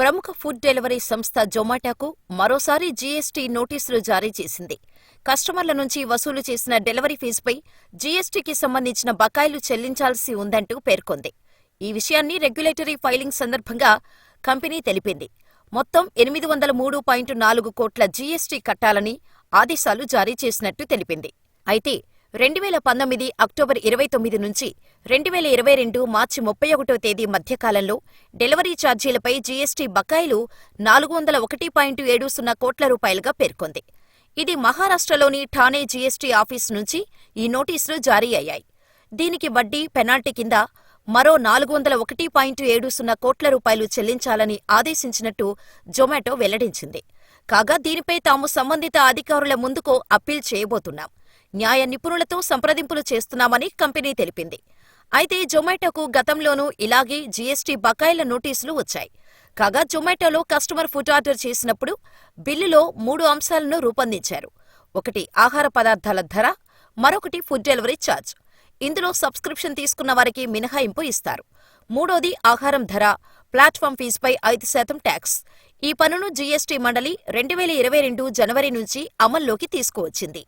ప్రముఖ food delivery సంస్థ జొమాటోకు మరోసారి జీఎస్టీ నోటీసులు జారీ చేసింది. కస్టమర్ల నుంచి వసూలు చేసిన డెలివరీ ఫీజుపై జీఎస్టీకి సంబంధించిన బకాయిలు చెల్లించాల్సి ఉందంటూ పేర్కొంది. ఈ విషయాన్ని రెగ్యులేటరీ ఫైలింగ్ సందర్భంగా కంపెనీ తెలిపింది. మొత్తం ఎనిమిది వందల మూడు పాయింట్ నాలుగు కోట్ల జీఎస్టీ కట్టాలని ఆదేశాలు జారీ చేసినట్టు తెలిపింది. అయితే రెండు వేల పంతొమ్మిది అక్టోబర్ ఇరవై తొమ్మిది నుంచి రెండు వేల ఇరవై రెండు మార్చి ముప్పై ఒకటో తేదీ మధ్యకాలంలో డెలివరీ ఛార్జీలపై జీఎస్టీ బకాయిలు నాలుగు వందల ఒకటి పాయింట్ ఏడు సున్నా కోట్ల రూపాయలుగా పేర్కొంది. ఇది మహారాష్ట్రలోని ఠానే జీఎస్టీ ఆఫీస్ నుంచి ఈ నోటీసులు జారీ అయ్యాయి. దీనికి వడ్డీ పెనాల్టీ కింద మరో నాలుగు వందల ఒకటి పాయింట్ ఏడు సున్నా కోట్ల రూపాయలు చెల్లించాలని ఆదేశించినట్టు జొమాటో వెల్లడించింది. కాగా దీనిపై తాము సంబంధిత అధికారుల ముందుకు అప్పీల్ చేయబోతున్నాం. న్యాయ నిపుణులతో సంప్రదింపులు చేస్తున్నామని కంపెనీ తెలిపింది. అయితే జొమాటోకు గతంలోనూ ఇలాగే జీఎస్టీ బకాయిల నోటీసులు వచ్చాయి. కాగా జొమాటోలో కస్టమర్ ఫుడ్ ఆర్డర్ చేసినప్పుడు బిల్లులో మూడు అంశాలను రూపొందించారు. ఒకటి ఆహార పదార్థాల ధర మరొకటి ఫుడ్ డెలివరీ ఛార్జ్. ఇందులో సబ్స్క్రిప్షన్ తీసుకున్న వారికి మినహాయింపు ఇస్తారు. మూడోది ఆహారం ధర ప్లాట్ఫామ్ ఫీజుపై ఐదు శాతం ట్యాక్స్. ఈ పనును జీఎస్టీ మండలి రెండు వేల ఇరవై రెండు జనవరి నుంచి అమల్లోకి తీసుకువచ్చింది.